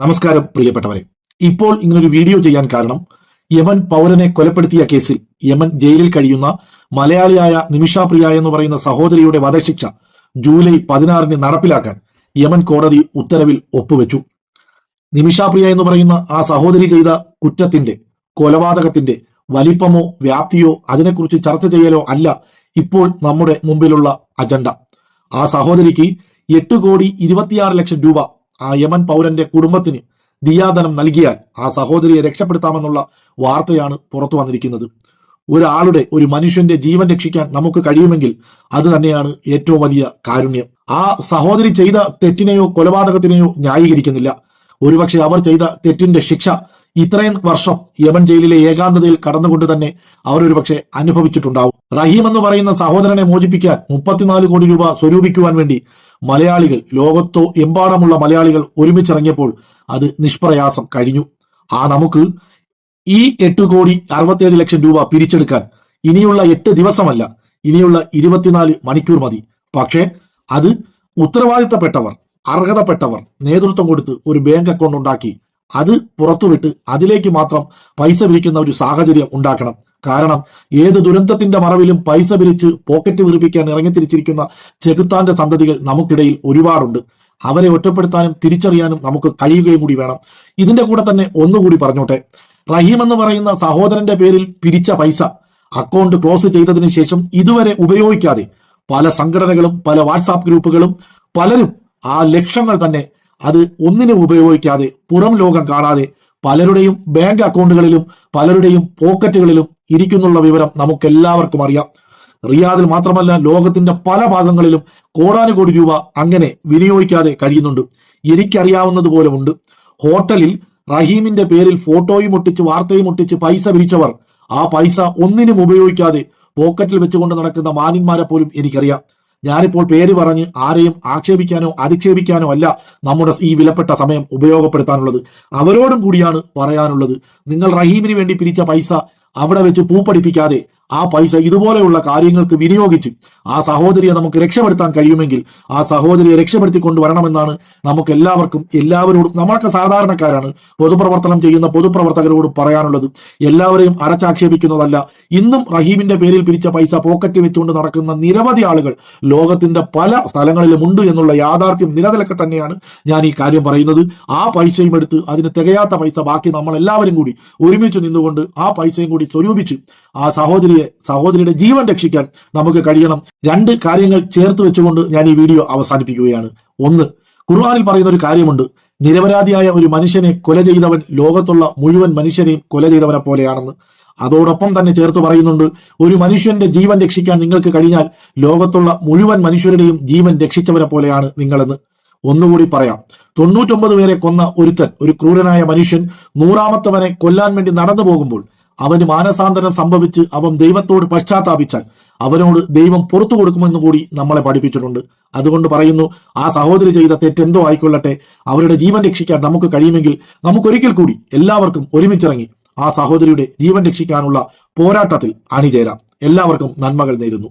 നമസ്കാരം പ്രിയപ്പെട്ടവരെ. ഇപ്പോൾ ഇങ്ങനൊരു വീഡിയോ ചെയ്യാൻ കാരണം യമൻ പൗരനെ കൊലപ്പെടുത്തിയ കേസിൽ യമൻ ജയിലിൽ കഴിയുന്ന മലയാളിയായ നിമിഷ പ്രിയ എന്ന് പറയുന്ന സഹോദരിയുടെ വധശിക്ഷ ജൂലൈ പതിനാറിന് നടപ്പിലാക്കാൻ യമൻ കോടതി ഉത്തരവിൽ ഒപ്പുവെച്ചു. നിമിഷ പ്രിയ എന്ന് പറയുന്ന ആ സഹോദരി ചെയ്ത കുറ്റത്തിന്റെ കൊലപാതകത്തിന്റെ വലിപ്പമോ വ്യാപ്തിയോ അതിനെക്കുറിച്ച് ചർച്ച ചെയ്യലോ അല്ല ഇപ്പോൾ നമ്മുടെ മുമ്പിലുള്ള അജണ്ട. ആ സഹോദരിക്ക് എട്ട് കോടി ഇരുപത്തിയാറ് ലക്ഷം രൂപ ആ യമൻ പൗരന്റെ കുടുംബത്തിന് ദിയാദനം നൽകിയാൽ ആ സഹോദരിയെ രക്ഷപ്പെടുത്താമെന്നുള്ള വാർത്തയാണ് പുറത്തു വന്നിരിക്കുന്നത്. ഒരാളുടെ ഒരു മനുഷ്യന്റെ ജീവൻ രക്ഷിക്കാൻ നമുക്ക് കഴിയുമെങ്കിൽ അത് തന്നെയാണ് ഏറ്റവും വലിയ കാരുണ്യം. ആ സഹോദരി ചെയ്ത തെറ്റിനെയോ കൊലപാതകത്തിനെയോ ന്യായീകരിക്കുന്നില്ല. ഒരുപക്ഷെ അവർ ചെയ്ത തെറ്റിന്റെ ശിക്ഷ ഇത്രയും വർഷം യമൻ ജയിലിലെ ഏകാന്തതയിൽ കടന്നുകൊണ്ട് തന്നെ അവരൊരു പക്ഷെ അനുഭവിച്ചിട്ടുണ്ടാവും. റഹീം എന്ന് പറയുന്ന സഹോദരനെ മോചിപ്പിക്കാൻ മുപ്പത്തിനാല് കോടി രൂപ സ്വരൂപിക്കുവാൻ വേണ്ടി മലയാളികൾ ലോകത്തോ എമ്പാടമുള്ള മലയാളികൾ ഒരുമിച്ചിറങ്ങിയപ്പോൾ അത് നിഷ്പ്രയാസം കഴിഞ്ഞു. ആ നമുക്ക് ഈ എട്ട് കോടി അറുപത്തിയേഴ് ലക്ഷം രൂപ പിരിച്ചെടുക്കാൻ ഇനിയുള്ള എട്ട് ദിവസമല്ല ഇനിയുള്ള ഇരുപത്തിനാല് മണിക്കൂർ മതി. പക്ഷേ അത് ഉത്തരവാദിത്തപ്പെട്ടവർ അർഹതപ്പെട്ടവർ നേതൃത്വം കൊടുത്ത് ഒരു ബാങ്ക് അക്കൗണ്ട് ഉണ്ടാക്കി അത് പുറത്തുവിട്ട് അതിലേക്ക് മാത്രം പൈസ പിരിക്കുന്ന ഒരു സാഹചര്യം ഉണ്ടാക്കണം. കാരണം ഏത് ദുരന്തത്തിന്റെ മറവിലും പൈസ പിരിച്ച് പോക്കറ്റ് വീർപ്പിക്കാൻ ഇറങ്ങിത്തിരിച്ചിരിക്കുന്ന ചെകുത്താന്റെ സന്തതികൾ നമുക്കിടയിൽ ഒരുപാടുണ്ട്. അവരെ ഒറ്റപ്പെടുത്താനും തിരിച്ചറിയാനും നമുക്ക് കഴിയുകയും കൂടി വേണം. ഇതിന്റെ കൂടെ തന്നെ ഒന്നുകൂടി പറഞ്ഞോട്ടെ. റഹീം എന്ന് പറയുന്ന സഹോദരന്റെ പേരിൽ പിരിച്ച പൈസ അക്കൗണ്ട് ക്ലോസ് ചെയ്തതിന് ശേഷം ഇതുവരെ ഉപയോഗിക്കാതെ പല സംഘടനകളും പല വാട്സാപ്പ് ഗ്രൂപ്പുകളും പലരും ആ ലക്ഷങ്ങൾ തന്നെ അത് ഒന്നിനും ഉപയോഗിക്കാതെ പുറം ലോകം കാണാതെ പലരുടെയും ബാങ്ക് അക്കൗണ്ടുകളിലും പലരുടെയും പോക്കറ്റുകളിലും ഇരിക്കുന്നുള്ള വിവരം നമുക്കെല്ലാവർക്കും അറിയാം. റിയാദിൽ മാത്രമല്ല ലോകത്തിന്റെ പല ഭാഗങ്ങളിലും കോടാനുകോടി രൂപ അങ്ങനെ വിനിയോഗിക്കാതെ കഴിയുന്നുണ്ട്. എനിക്കറിയാവുന്നതുപോലുമുണ്ട് ഹോട്ടലിൽ റഹീമിന്റെ പേരിൽ ഫോട്ടോയും ഒട്ടിച്ച് വാർത്തയും ഒട്ടിച്ച് പൈസ പിരിച്ചവർ ആ പൈസ ഒന്നിനും ഉപയോഗിക്കാതെ പോക്കറ്റിൽ വെച്ചുകൊണ്ട് നടക്കുന്ന മാന്യന്മാരെ പോലും എനിക്കറിയാം. ഞാനിപ്പോൾ പേര് പറഞ്ഞ് ആരെയും ആക്ഷേപിക്കാനോ അധിക്ഷേപിക്കാനോ അല്ല നമ്മുടെ ഈ വിലപ്പെട്ട സമയം ഉപയോഗപ്പെടുത്താനുള്ളത്. അവരോടും കൂടിയാണ് പറയാനുള്ളത്. നിങ്ങൾ റഹീമിന് വേണ്ടി പിരിച്ച പൈസ അവിടെ വെച്ച് പൂപ്പടിപ്പിക്കാതെ ആ പൈസ ഇതുപോലെയുള്ള കാര്യങ്ങൾക്ക് വിനിയോഗിച്ച് ആ സഹോദരിയെ നമുക്ക് രക്ഷപ്പെടുത്താൻ കഴിയുമെങ്കിൽ ആ സഹോദരിയെ രക്ഷപ്പെടുത്തി കൊണ്ടുവരണമെന്നാണ് നമുക്ക് എല്ലാവർക്കും എല്ലാവരോടും നമ്മളൊക്കെ സാധാരണക്കാരാണ് പൊതുപ്രവർത്തനം ചെയ്യുന്ന പൊതുപ്രവർത്തകരോട് പറയാനുള്ളത്. എല്ലാവരെയും അടച്ചാക്ഷേപിക്കുന്നതല്ല ഇന്നും റഹീമിന്റെ പേരിൽ പിരിച്ച പൈസ പോക്കറ്റ് വെച്ചുകൊണ്ട് നടക്കുന്ന നിരവധി ആളുകൾ ലോകത്തിന്റെ പല സ്ഥലങ്ങളിലും ഉണ്ട് എന്നുള്ള യാഥാർത്ഥ്യം നിലനിൽക്കെ തന്നെയാണ് ഞാൻ ഈ കാര്യം പറയുന്നത്. ആ പൈസയും എടുത്ത് അതിന് തികയാത്ത പൈസ ബാക്കി നമ്മൾ എല്ലാവരും കൂടി ഒരുമിച്ച് നിന്നുകൊണ്ട് ആ പൈസയും കൂടി സ്വരൂപിച്ച് ആ സഹോദരിയെ സഹോദരിയുടെ ജീവൻ രക്ഷിക്കാൻ നമുക്ക് കഴിയണം. രണ്ട് കാര്യങ്ങൾ ചേർത്ത് വെച്ചുകൊണ്ട് ഞാൻ ഈ വീഡിയോ അവസാനിപ്പിക്കുകയാണ്. ഒന്ന് ഖുർആാനിൽ പറയുന്ന ഒരു കാര്യമുണ്ട്. നിരപരാധിയായ ഒരു മനുഷ്യനെ കൊല ചെയ്തവൻ ലോകത്തുള്ള മുഴുവൻ മനുഷ്യരെയും കൊല ചെയ്തവനെ പോലെയാണെന്ന്. അതോടൊപ്പം തന്നെ ചേർത്ത് പറയുന്നുണ്ട് ഒരു മനുഷ്യന്റെ ജീവൻ രക്ഷിക്കാൻ നിങ്ങൾക്ക് കഴിഞ്ഞാൽ ലോകത്തുള്ള മുഴുവൻ മനുഷ്യരുടെയും ജീവൻ രക്ഷിച്ചവരെ പോലെയാണ് നിങ്ങളെന്ന്. ഒന്നുകൂടി പറയാം. തൊണ്ണൂറ്റൊമ്പത് പേരെ കൊന്ന ഒരുത്തൻ ഒരു ക്രൂരനായ മനുഷ്യൻ നൂറാമത്തവനെ കൊല്ലാൻ വേണ്ടി നടന്നു പോകുമ്പോൾ അവന് മാനസാന്തരം സംഭവിച്ച് അവൻ ദൈവത്തോട് പശ്ചാത്താപിച്ചാൽ അവനോട് ദൈവം പുറത്തു കൊടുക്കുമെന്ന് കൂടി നമ്മളെ പഠിപ്പിച്ചിട്ടുണ്ട്. അതുകൊണ്ട് പറയുന്നു ആ സഹോദരി ചെയ്ത തെറ്റെന്തോ ആയിക്കൊള്ളട്ടെ. അവരുടെ ജീവൻ രക്ഷിക്കാൻ നമുക്ക് കഴിയുമെങ്കിൽ നമുക്കൊരിക്കൽ കൂടി എല്ലാവർക്കും ഒരുമിച്ചിറങ്ങി ആ സഹോദരിയുടെ ജീവൻ രക്ഷിക്കാനുള്ള പോരാട്ടത്തിൽ അണിചേരാം. എല്ലാവർക്കും നന്മകൾ നേരുന്നു.